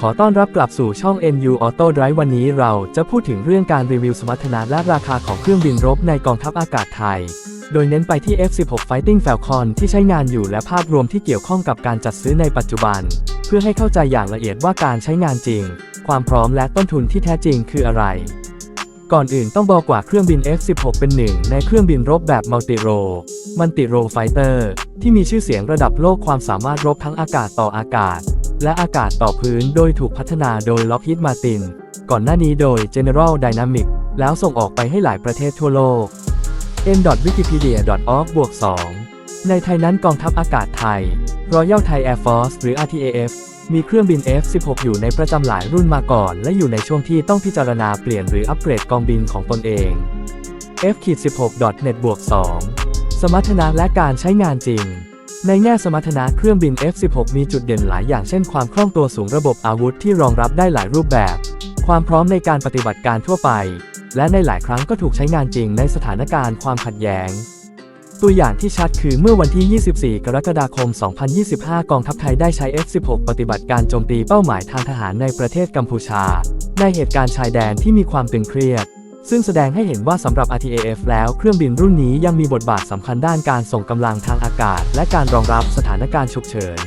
ขอต้อนรับกลับสู่ช่อง NU Auto Drive วันนี้เราจะพูดถึงเรื่องการรีวิวสมรรถนะและราคาของเครื่องบินรบในกองทัพอากาศไทย โดยเน้นไปที่ F-16 Fighting Falcon ที่ใช้งานอยู่และภาพรวมที่เกี่ยวข้องกับการจัดซื้อในปัจจุบัน เพื่อให้เข้าใจอย่างละเอียดว่าการใช้งานจริง ความพร้อมและต้นทุนที่แท้จริงคืออะไร ก่อนอื่นต้องบอกว่าเครื่องบิน F-16 เป็นหนึ่งในเครื่องบินรบแบบมัลติโรมันติโรไฟเตอร์ที่มีชื่อเสียงระดับโลกความสามารถรบทั้งอากาศต่ออากาศ และอากาศต่อพื้นโดยถูกพัฒนาโดย Lockheed Martin ก่อนหน้านี้โดย General Dynamics แล้วส่งออกไปให้หลายประเทศทั่วโลก m.wikipedia.org บวก2ในไทยนั้นกองทัพอากาศไทย Royal Thai Air Force หรือ RTAF มีเครื่องบิน F-16 อยู่ในประจำหลายรุ่นมาก่อน และอยู่ในช่วงที่ต้องพิจารณาเปลี่ยนหรืออัปเกรดกองบินของตนเอง F-16.net บวก2สมรรถนะและการใช้งานจริง ในแง่สมรรถนะเครื่องบิน F-16 มีจุดเด่นหลายอย่างเช่นความคล่องตัวสูงระบบอาวุธที่รองรับได้หลายรูปแบบ ความพร้อมในการปฏิบัติการทั่วไป และในหลายครั้งก็ถูกใช้งานจริงในสถานการณ์ความขัดแย้ง ตัวอย่างที่ชัดคือเมื่อวันที่ 24 กรกฎาคม 2025 กองทัพไทยได้ใช้ F-16 ปฏิบัติการโจมตีเป้าหมายทางทหารในประเทศกัมพูชา ในเหตุการณ์ชายแดนที่มีความตึงเครียด ซึ่งแสดงให้เห็นว่าสำหรับ RTAF แล้วเครื่องบินรุ่นนี้ยังมีบทบาทสำคัญด้านการส่งกำลังทางอากาศ และการรองรับสถานการณ์ฉุกเฉิน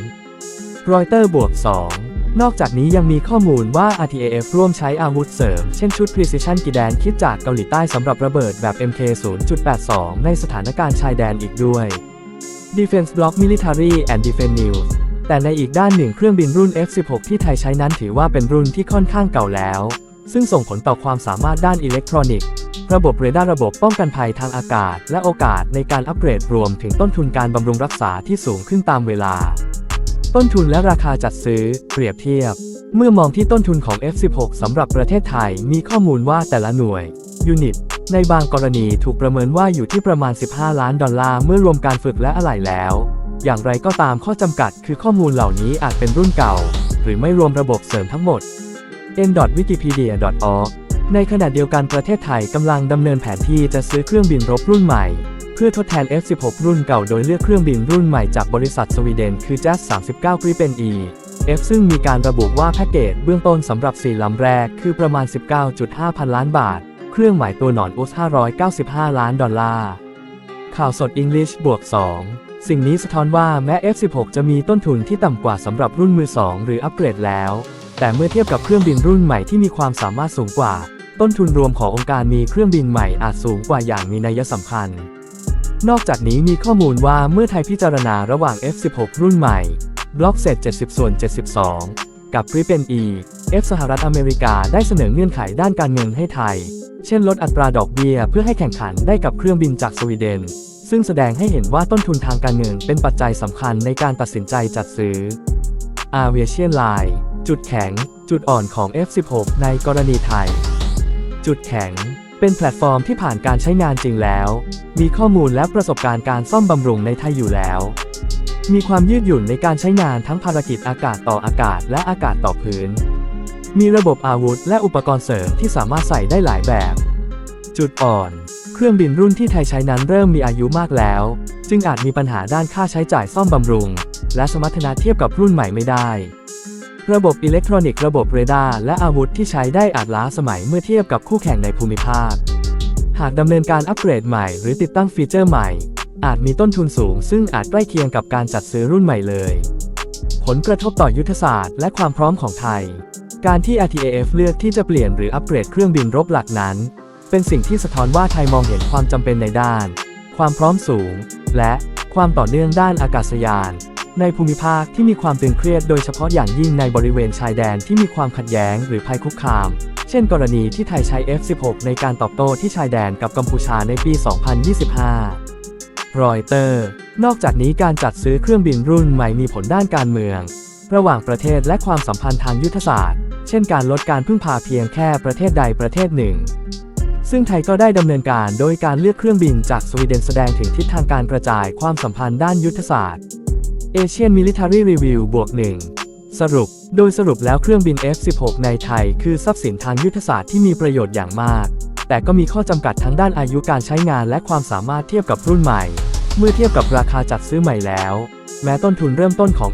รอยเตอร์บวก 2นอกจากนี้ยังมีข้อมูลว่า RTAF ร่วมใช้อาวุธเสริม เช่นชุด Precision กีแดนคิดจากเกาหลีใต้สำหรับระเบิดแบบ MK0.82 ในสถานการณ์ชายแดนอีกด้วย Defense Block Military and Defense News แต่ในอีกด้านหนึ่งเครื่องบินรุ่น F-16 ที่ไทยใช้นั้นถือว่าเป็นรุ่นที่ค่อนข้างเก่าแล้ว ซึ่งส่งผลต่อความสามารถด้านอิเล็กทรอนิกส์ระบบเรดาร์ระบบป้องกันภัยทางอากาศ และโอกาสในการอัปเกรดรวมถึงต้นทุนการบำรุงรักษาที่สูงขึ้นตามเวลา ต้นทุนและราคาจัดซื้อ เปรียบเทียบ เมื่อมองที่ต้นทุนของ F16 สำหรับประเทศไทยมีข้อมูลว่าแต่ละหน่วยยูนิตในบางกรณีถูกประเมินว่าอยู่ที่ประมาณ 15 ล้านดอลลาร์เมื่อรวมการฝึกและอะไหล่แล้ว อย่างไรก็ตามข้อจำกัดคือข้อมูลเหล่านี้อาจเป็นรุ่นเก่า หรือไม่รวมระบบเสริมทั้งหมด n.wikipedia.org ในขณะเดียวกันประเทศไทยกำลังดำเนินแผนที่จะซื้อเครื่องบินรบรุ่นใหม่ เพื่อทดแทน F16 รุ่นเก่าโดยเลือกเครื่องบินรุ่นใหม่จากบริษัทสวีเดนคือ Jas 39 Gripen E F ซึ่งมีการระบุว่าแพ็กเกจเบื้องต้นสำหรับ 4 ลำแรกคือประมาณ 19.5 พันล้านบาท เครื่องหมายตัวหนอนอุส595 ล้านดอลลาร์ ข่าวสด English บวก 2 สิ่งนี้สะท้อนว่าแม้ F16 จะมีต้นทุนที่ต่ำกว่าสำหรับรุ่นมือ 2 หรืออัปเกรดแล้ว แต่เมื่อเทียบกับเครื่องบินรุ่นใหม่ที่มีความสามารถสูงกว่า ต้นทุนรวมขององค์การมีเครื่องบินใหม่อาจสูงกว่าอย่างมีนัยสำคัญ นอกจากนี้มีข้อมูลว่าเมื่อไทยพิจารณาระหว่าง F16 รุ่นใหม่บล็อกเศษ70 ส่วน 72 กับ Gripen E F สหรัฐอเมริกาได้เสนอเงื่อนไขด้านการเงินให้ไทย เช่นลดอัตราดอกเบี้ยเพื่อให้แข่งขันได้กับเครื่องบินจากสวีเดน ซึ่งแสดงให้เห็นว่าต้นทุนทางการเงินเป็นปัจจัยสำคัญในการตัดสินใจจัดซื้อ Aviation Line จุดแข็ง จุดอ่อนของ F16 ในกรณีไทย จุดแข็ง เป็นแพลตฟอร์มที่ผ่านการใช้งานจริงแล้ว มีข้อมูลและประสบการณ์การซ่อมบำรุงในไทยอยู่แล้ว มีความยืดหยุ่นในการใช้งานทั้งภารกิจอากาศต่ออากาศและอากาศต่อพื้น มีระบบอาวุธและอุปกรณ์เสริมที่สามารถใส่ได้หลายแบบ จุดอ่อน เครื่องบินรุ่นที่ไทยใช้นั้นเริ่มมีอายุมากแล้ว จึงอาจมีปัญหาด้านค่าใช้จ่ายซ่อมบำรุง และสมรรถนะเทียบกับรุ่นใหม่ไม่ได้ ระบบอิเล็กทรอนิกส์ระบบเรดาร์และอาวุธที่ใช้ได้อาจล้าสมัยเมื่อเทียบกับคู่แข่งในภูมิภาค หากดำเนินการอัปเกรดใหม่หรือติดตั้งฟีเจอร์ใหม่ อาจมีต้นทุนสูง ซึ่งอาจใกล้เคียงกับการจัดซื้อรุ่นใหม่เลย ผลกระทบต่อยุทธศาสตร์และความพร้อมของไทย การที่ RTAF เลือกที่จะเปลี่ยนหรืออัปเกรดเครื่องบินรบหลักนั้น เป็นสิ่งที่สะท้อนว่าไทยมองเห็นความจำเป็นในด้าน ความพร้อมสูง และความต่อเนื่องด้านอากาศยาน ในภูมิภาคที่มีความตึงเครียดโดยเฉพาะอย่างยิ่งในบริเวณชายแดนที่มีความขัดแย้งหรือภัยคุกคาม เช่นกรณีที่ไทยใช้ F16 ในการตอบโต้ที่ชายแดนกับกัมพูชาในปี 2025 รอยเตอร์ นอกจากนี้การจัดซื้อเครื่องบินรุ่นใหม่มีผลด้านการเมือง ระหว่างประเทศและความสัมพันธ์ทางยุทธศาสตร์ เช่นการลดการพึ่งพาเพียงแค่ประเทศใดประเทศหนึ่งซึ่งไทยก็ได้ดำเนินการโดยการเลือกเครื่องบินจากสวีเดนแสดงถึงทิศทางการกระจายความสัมพันธ์ด้านยุทธศาสตร์ Asian Military Review บวกหนึ่งสรุป โดยสรุปแล้วเครื่องบิน F16 ในไทย คือทรัพย์สินทางยุทธศาสตร์ที่มีประโยชน์อย่างมาก แต่ก็มีข้อจำกัดทั้งด้านอายุการใช้งานและความสามารถเทียบกับรุ่นใหม่ เมื่อเทียบกับราคาจัดซื้อใหม่แล้ว แม้ต้นทุนเริ่มต้นของ